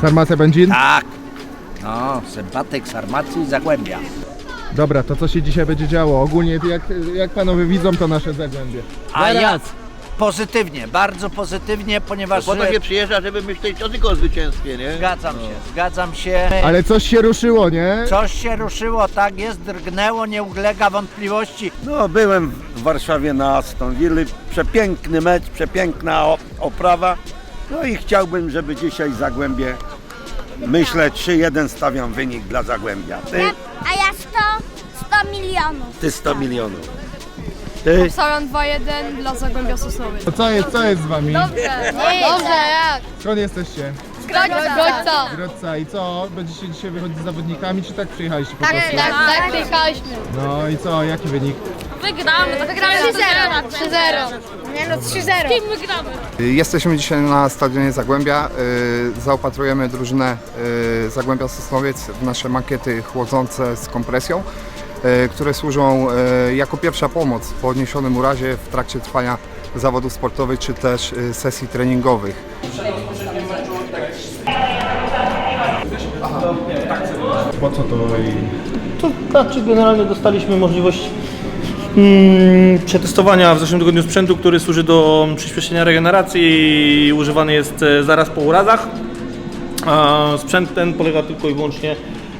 Sarmacja Będzin? Tak. No, sympatyk z armacji Zagłębia. Dobra, to co się dzisiaj będzie działo? Ogólnie jak, jak panowie widzą to nasze Zagłębie? A ja pozytywnie, bardzo pozytywnie, ponieważ Po to się przyjeżdża, żeby myśleć o tylko o zwycięstwie, nie? zgadzam się, zgadzam się. Ale coś się ruszyło, nie? Coś się ruszyło, tak jest, drgnęło, nie ulega wątpliwości. No, byłem w Warszawie na Aston Villa. Przepiękny mecz, przepiękna oprawa. No i chciałbym, żeby dzisiaj Zagłębie, myślę 3-1 stawiam wynik dla Zagłębia. Ty, A ja 100, 100 milionów. ty 100 milionów. Ty, Obstawiam 2-1 dla Zagłębia Sosnowiec. To co jest, co jest z wami? Dobrze, dobrze, jak? Skąd jesteście? Grodźca. Grodca. I co? Będziecie dzisiaj wychodzić z zawodnikami, czy tak przyjechaliście po Tak, prostu? tak, tak, przyjechaliśmy. No i co? Jaki wynik? Wygramy, wygramy 3-0. 3-0. Nie no, 3-0. Kim wygramy? Jesteśmy dzisiaj na stadionie Zagłębia. Y, Zaopatrujemy drużynę y, Zagłębia Sosnowiec w nasze makiety chłodzące z kompresją, y, które służą jako pierwsza pomoc po odniesionym urazie w trakcie trwania zawodów sportowych czy też sesji treningowych. Po co to i... To znaczy generalnie dostaliśmy możliwość przetestowania w zeszłym tygodniu sprzętu, który służy do przyspieszenia regeneracji i używany jest e, zaraz po urazach. Sprzęt ten polega tylko i wyłącznie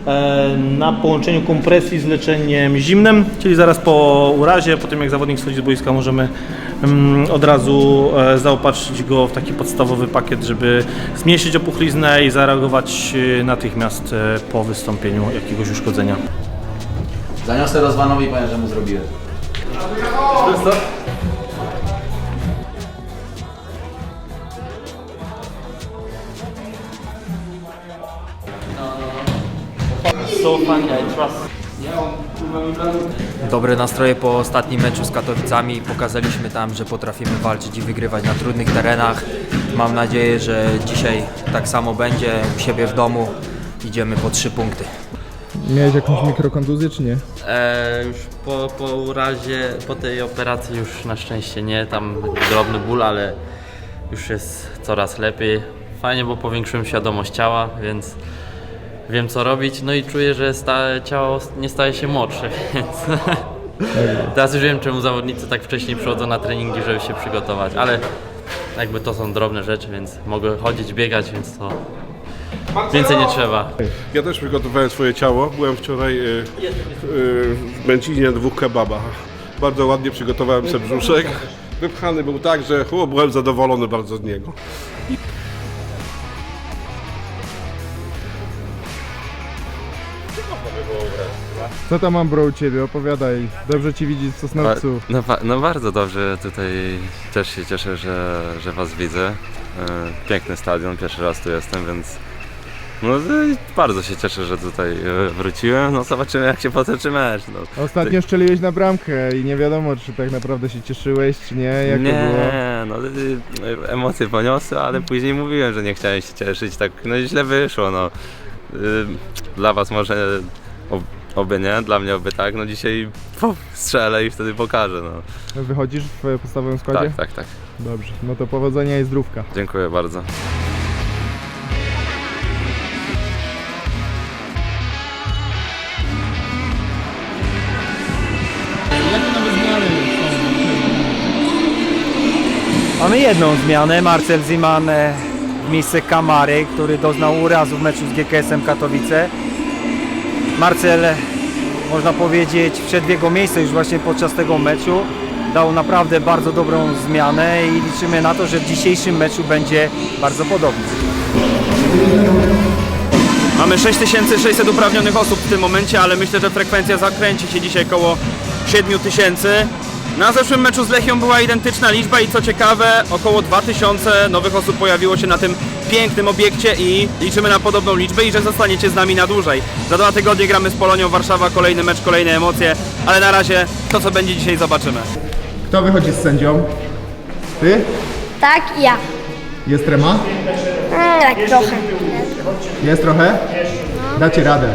e, na połączeniu kompresji z leczeniem zimnym, czyli zaraz po urazie, po tym jak zawodnik schodzi z boiska możemy mm, od razu e, zaopatrzyć go w taki podstawowy pakiet, żeby zmniejszyć opuchliznę i zareagować natychmiast po wystąpieniu jakiegoś uszkodzenia. Zaniosę Rozwanowi i powiem, że mu zrobiłem. So funny, I trust. Dobre nastroje po ostatnim meczu z Katowicami. Pokazaliśmy tam, że potrafimy walczyć i wygrywać na trudnych terenach. Mam nadzieję, że dzisiaj tak samo będzie u siebie w domu. Idziemy po trzy punkty. Miałeś jakąś mikrokontuzję, czy nie? E, już po, po urazie, po tej operacji już na szczęście nie, tam drobny ból, ale już jest coraz lepiej. Fajnie, bo powiększyłem świadomość ciała, więc wiem co robić, no i czuję, że sta, ciało nie staje się młodsze, więc teraz już wiem czemu zawodnicy tak wcześnie przychodzą na treningi, żeby się przygotować, ale jakby to są drobne rzeczy, więc mogę chodzić, biegać, więc to więcej nie trzeba. Ja też przygotowałem swoje ciało. Byłem wczoraj y, y, w Bęcinie na dwóch kebabach. Bardzo ładnie przygotowałem sobie brzuszek. Wypchany był tak, że o, byłem zadowolony bardzo z niego. Co tam mam bro u ciebie? Opowiadaj. Dobrze ci widzieć w Sosnowcu. No, ba- no bardzo dobrze, tutaj też się cieszę, że, że Was widzę. E, Piękny stadion, pierwszy raz tu jestem, więc no, e, bardzo się cieszę, że tutaj e, wróciłem. No zobaczymy jak się potoczy mecz. No. Ostatnio szczeliłeś na bramkę i nie wiadomo, czy tak naprawdę się cieszyłeś, czy nie. Jak to było? nie, no emocje poniosły, ale później mówiłem, że nie chciałem się cieszyć, tak no źle wyszło. No. Dla Was może ob- oby nie, dla mnie oby tak. No dzisiaj strzelę i wtedy pokażę. No. Wychodzisz w podstawowym składzie? Tak, tak, tak. Dobrze, no to powodzenia i zdrówka. Dziękuję bardzo. Mamy jedną zmianę, Marcel Ziman e, w miejsce Kamary, który doznał urazu w meczu z GKS-em Katowice. Marcel, można powiedzieć, wszedł w jego miejsce już właśnie podczas tego meczu. Dał naprawdę bardzo dobrą zmianę i liczymy na to, że w dzisiejszym meczu będzie bardzo podobny. Mamy 6600 uprawnionych osób w tym momencie, ale myślę, że frekwencja zakręci się dzisiaj około 7000. Na zeszłym meczu z Lechią była identyczna liczba i co ciekawe, około 2000 nowych osób pojawiło się na tym pięknym obiekcie i liczymy na podobną liczbę i że zostaniecie z nami na dłużej. Za dwa tygodnie gramy z Polonią Warszawa, kolejny mecz, kolejne emocje, ale na razie to co będzie dzisiaj zobaczymy. Kto wychodzi z sędzią? Ty? Tak, ja. Jest trema? Mm, tak trochę. Jest trochę? Dacie radę.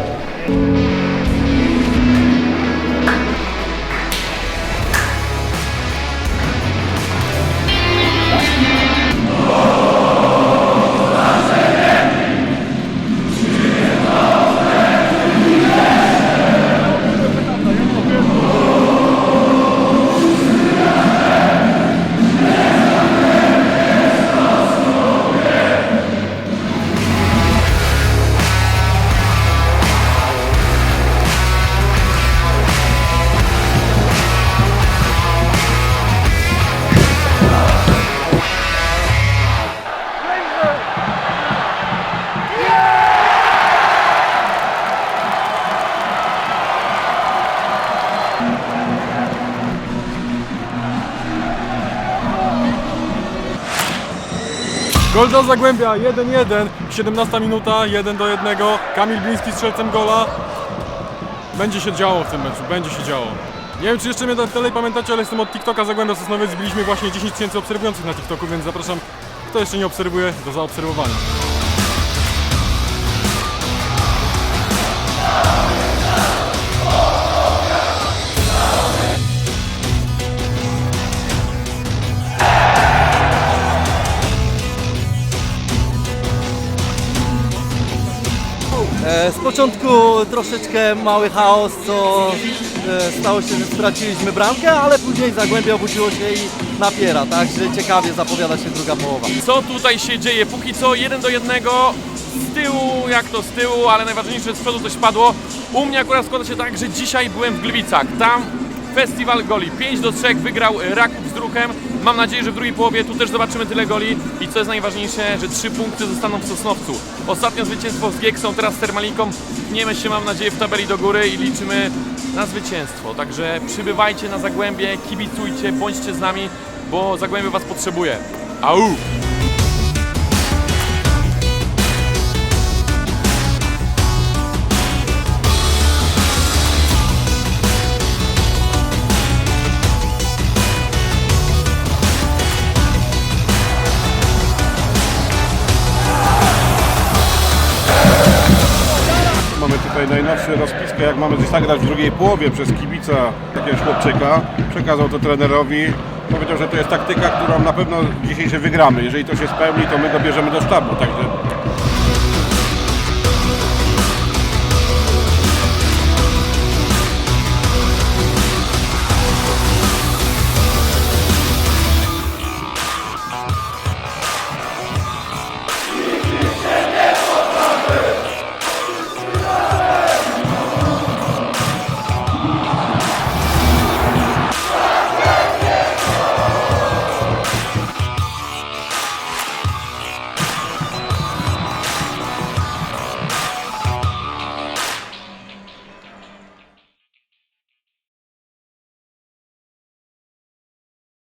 Gol Zagłębia 1-1, 17 minuta, 1 do 1. Kamil Bliński strzelcem gola. Będzie się działo w tym meczu, będzie się działo. Nie wiem czy jeszcze mnie dalej pamiętacie, ale jestem od TikToka Zagłębia Sosnowiec. Zbiliśmy właśnie 10 tysięcy obserwujących na TikToku, więc zapraszam, kto jeszcze nie obserwuje, do zaobserwowania. Z początku troszeczkę mały chaos, co e, stało się, że straciliśmy bramkę, ale później Zagłębie obudziło się i napiera, także ciekawie zapowiada się druga połowa. Co tutaj się dzieje? Póki co 1 do 1 z tyłu, jak to z tyłu, ale najważniejsze z przodu coś padło. U mnie akurat składa się tak, że dzisiaj byłem w Gliwicach. Tam festiwal goli. 5 do 3 wygrał Raków z druhem. Mam nadzieję, że w drugiej połowie tu też zobaczymy tyle goli i co jest najważniejsze, że 3 punkty zostaną w Sosnowcu. Ostatnio zwycięstwo z Gieksą, teraz z Termaliką. Pchniemy się, mam nadzieję, w tabeli do góry i liczymy na zwycięstwo. Także przybywajcie na Zagłębie, kibicujcie, bądźcie z nami, bo Zagłębie Was potrzebuje. Au! Tutaj najnowszy rozpiskę, jak mamy zagrać w drugiej połowie przez kibica jakiegoś chłopczyka. Przekazał to trenerowi. Powiedział, że to jest taktyka, którą na pewno dzisiaj się wygramy. Jeżeli to się spełni, to my go bierzemy do sztabu. Także